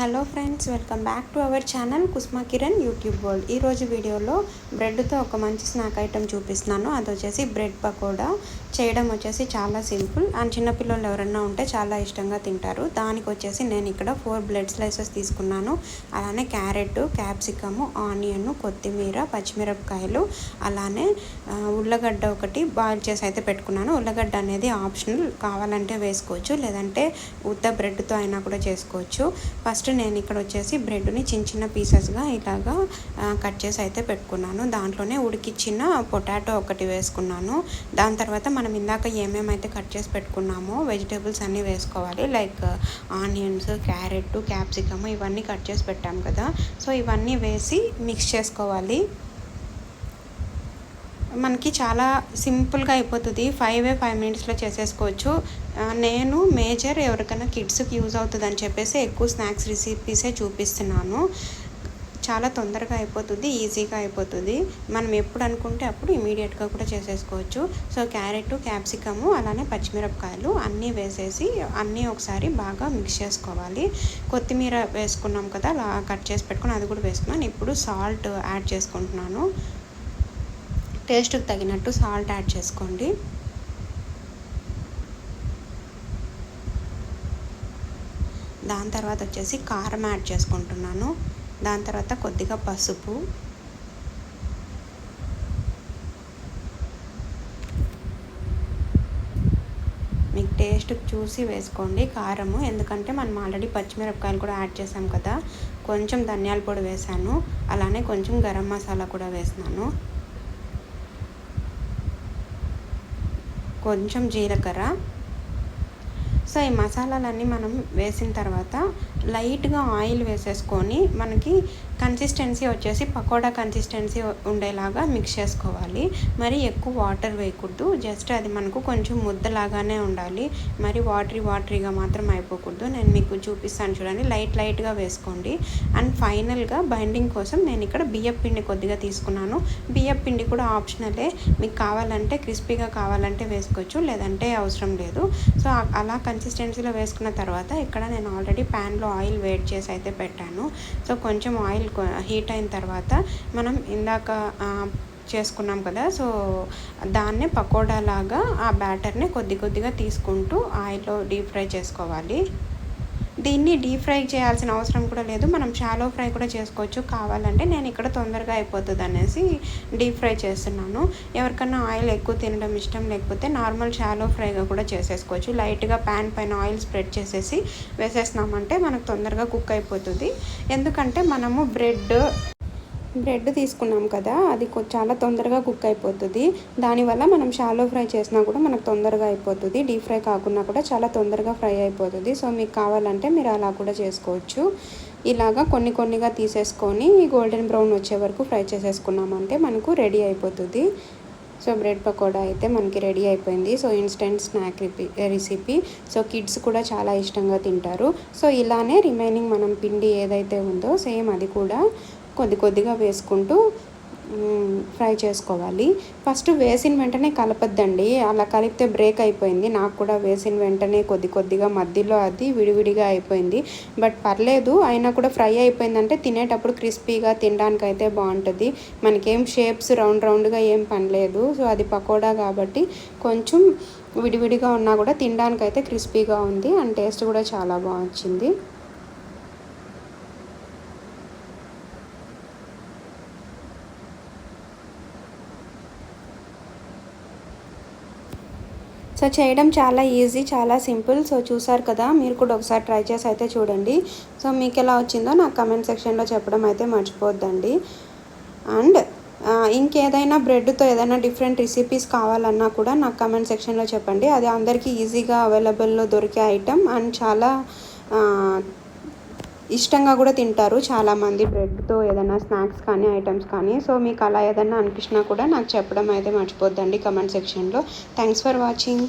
Hello friends welcome back to our channel Kusma Kiran YouTube world. ఈరోజు వీడియోలో బ్రెడ్తో ఒక మంచి స్నాక్ ఐటెం చూపిస్తున్నాను. అది వచ్చేసి బ్రెడ్ పకోడా. చేయడం వచ్చేసి చాలా సింపుల్. అండ్ చిన్నపిల్లలు ఎవరన్నా ఉంటే చాలా ఇష్టంగా తింటారు. దానికి వచ్చేసి నేను ఇక్కడ ఫోర్ బ్లడ్ స్లైసెస్ తీసుకున్నాను. అలానే క్యారెట్ క్యాప్సికము ఆనియన్ కొత్తిమీర పచ్చిమిరపకాయలు అలానే ఉల్లగడ్డ ఒకటి బాయిల్ చేసి అయితే పెట్టుకున్నాను. ఉల్లగడ్డ అనేది ఆప్షనల్. కావాలంటే వేసుకోవచ్చు. లేదంటే ఉత్త బ్రెడ్తో అయినా కూడా చేసుకోవచ్చు. ఫస్ట్ నేను ఇక్కడ వచ్చేసి బ్రెడ్ని చిన్న చిన్న పీసెస్గా ఇలాగా కట్ చేసి అయితే పెట్టుకున్నాను. దాంట్లోనే ఉడికిచ్చిన పొటాటో ఒకటి వేసుకున్నాను. దాని తర్వాత మనం ఇందాక ఏమేమైతే కట్ చేసి పెట్టుకున్నామో వెజిటేబుల్స్ అన్నీ వేసుకోవాలి. లైక్ ఆనియన్స్ క్యారెట్ క్యాప్సికమ్ ఇవన్నీ కట్ చేసి పెట్టాం కదా. సో ఇవన్నీ వేసి మిక్స్ చేసుకోవాలి. మనకి చాలా సింపుల్గా అయిపోతుంది. ఫైవ్ ఫైవ్ మినిట్స్లో చేసేసుకోవచ్చు. నేను మేజర్ ఎవరికైనా కిడ్స్కి యూజ్ అవుతుంది అని చెప్పేసి ఎక్కువ స్నాక్స్ రెసిపీసే చూపిస్తున్నాను. చాలా తొందరగా అయిపోతుంది ఈజీగా అయిపోతుంది. మనం ఎప్పుడు అనుకుంటే అప్పుడు ఇమీడియట్గా కూడా చేసేసుకోవచ్చు. సో క్యారెట్ క్యాప్సికము అలానే పచ్చిమిరపకాయలు అన్నీ వేసేసి అన్నీ ఒకసారి బాగా మిక్స్ చేసుకోవాలి. కొత్తిమీర వేసుకున్నాం కదా అలా కట్ చేసి పెట్టుకుని అది కూడా వేసుకున్నాను. ఇప్పుడు సాల్ట్ యాడ్ చేసుకుంటున్నాను. టేస్ట్కి తగినట్టు సాల్ట్ యాడ్ చేసుకోండి. దాని తర్వాత వచ్చేసి కారం యాడ్ చేసుకుంటున్నాను. దాని తర్వాత కొద్దిగా పసుపు. మీకు టేస్ట్ చూసి వేసుకోండి కారము. ఎందుకంటే మనం ఆల్రెడీ పచ్చిమిరపకాయలు కూడా యాడ్ చేసాం కదా. కొంచెం ధనియాల పొడి వేసాను. అలానే కొంచెం గరం మసాలా కూడా వేసినాను కొంచెం జీలకర్ర సో ఈ మసాలాలన్నీ మనం వేసిన తర్వాత లైట్గా ఆయిల్ వేసేసుకొని మనకి కన్సిస్టెన్సీ వచ్చేసి పకోడా కన్సిస్టెన్సీ ఉండేలాగా మిక్స్ చేసుకోవాలి. మరి ఎక్కువ వాటర్ వేయకూడదు. జస్ట్ అది మనకు కొంచెం ముద్దలాగానే ఉండాలి. మరి వాటరీ వాటరీగా మాత్రం అయిపోకూడదు. నేను మీకు చూపిస్తాను చూడండి. లైట్ లైట్గా వేసుకోండి. అండ్ ఫైనల్గా బైండింగ్ కోసం నేను ఇక్కడ బియ్యం పిండి కొద్దిగా తీసుకున్నాను. బియ్యం పిండి కూడా ఆప్షనలే. మీకు కావాలంటే క్రిస్పీగా కావాలంటే వేసుకోవచ్చు. లేదంటే అవసరం లేదు. సో అలా కన్ కన్సిస్టెన్సీలో వేసుకున్న తర్వాత ఇక్కడ నేను ఆల్రెడీ ప్యాన్లో ఆయిల్ వేడి చేసి అయితే పెట్టాను. సో కొంచెం ఆయిల్ హీట్ అయిన తర్వాత మనం ఇందాక చేసుకున్నాం కదా సో దాన్నే పకోడా లాగా ఆ బ్యాటర్ని కొద్ది కొద్దిగా తీసుకుంటూ ఆయిల్లో డీప్ ఫ్రై చేసుకోవాలి. దీన్ని డీప్ ఫ్రై చేయాల్సిన అవసరం కూడా లేదు. మనం షాలో ఫ్రై కూడా చేసుకోవచ్చు. కావాలంటే నేను ఇక్కడ తొందరగా అయిపోతుంది అనేసి డీప్ ఫ్రై చేస్తున్నాను. ఎవరికన్నా ఆయిల్ ఎక్కువ తినడం ఇష్టం లేకపోతే నార్మల్ షాలో ఫ్రైగా కూడా చేసేసుకోవచ్చు. లైట్గా ప్యాన్ పైన ఆయిల్ స్ప్రెడ్ చేసేసి వేసేసినామంటే మనకు తొందరగా కుక్ అయిపోతుంది. ఎందుకంటే మనము బ్రెడ్ బ్రెడ్ తీసుకున్నాం కదా అది చాలా తొందరగా కుక్ అయిపోతుంది. దానివల్ల మనం షాలో ఫ్రై చేసినా కూడా మనకు తొందరగా అయిపోతుంది. డీప్ ఫ్రై కాకుండా కూడా చాలా తొందరగా ఫ్రై అయిపోతుంది. సో మీకు కావాలంటే మీరు అలా కూడా చేసుకోవచ్చు. ఇలాగా కొన్ని కొన్నిగా తీసేసుకొని గోల్డెన్ బ్రౌన్ వచ్చే వరకు ఫ్రై చేసేసుకున్నామంటే మనకు రెడీ అయిపోతుంది. సో బ్రెడ్ పకోడా అయితే మనకి రెడీ అయిపోయింది. సో ఇన్స్టెంట్ స్నాక్ రిపీ రెసిపీ. సో కిడ్స్ కూడా చాలా ఇష్టంగా తింటారు. సో ఇలానే రిమైనింగ్ మనం పిండి ఏదైతే ఉందో సేమ్ అది కూడా. కొద్ది కొద్దిగా వేసుకుంటూ ఫ్రై చేసుకోవాలి. ఫస్ట్ వేసిన వెంటనే కలపద్దండి. అలా కలిపితే బ్రేక్ అయిపోయింది. నాకు కూడా వేసిన వెంటనే కొద్ది కొద్దిగా మధ్యలో అది విడివిడిగా అయిపోయింది. బట్ పర్లేదు అయినా కూడా ఫ్రై అయిపోయిందంటే తినేటప్పుడు క్రిస్పీగా తినడానికి అయితే బాగుంటుంది. మనకేం షేప్స్ రౌండ్ రౌండ్గా ఏం పనిలేదు సో అది పకోడా కాబట్టి కొంచెం విడివిడిగా ఉన్నా కూడా తినడానికి అయితే క్రిస్పీగా ఉంది. అండ్ టేస్ట్ కూడా చాలా బాగా వచ్చింది. సో చేయడం చాలా ఈజీ చాలా సింపుల్. సో చూసారు కదా మీరు కూడా ఒకసారి ట్రై చేసి అయితే చూడండి. సో మీకు ఎలా వచ్చిందో నాకు కమెంట్ సెక్షన్లో చెప్పడం అయితే మర్చిపోద్దండి. అండ్ ఇంకేదైనా బ్రెడ్తో ఏదైనా డిఫరెంట్ రెసిపీస్ కావాలన్నా కూడా నాకు కమెంట్ సెక్షన్లో చెప్పండి. అది అందరికీ ఈజీగా అవైలబుల్లో దొరికే ఐటమ్ అండ్ చాలా ఇష్టంగా కూడా తింటారు చాలామంది బ్రెడ్తో ఏదైనా స్నాక్స్ కానీ ఐటమ్స్ కానీ. సో మీకు అలా ఏదైనా అనిపించినా కూడా నాకు చెప్పడం అయితే మర్చిపోద్దండి కమెంట్ సెక్షన్లో. Thanks for watching.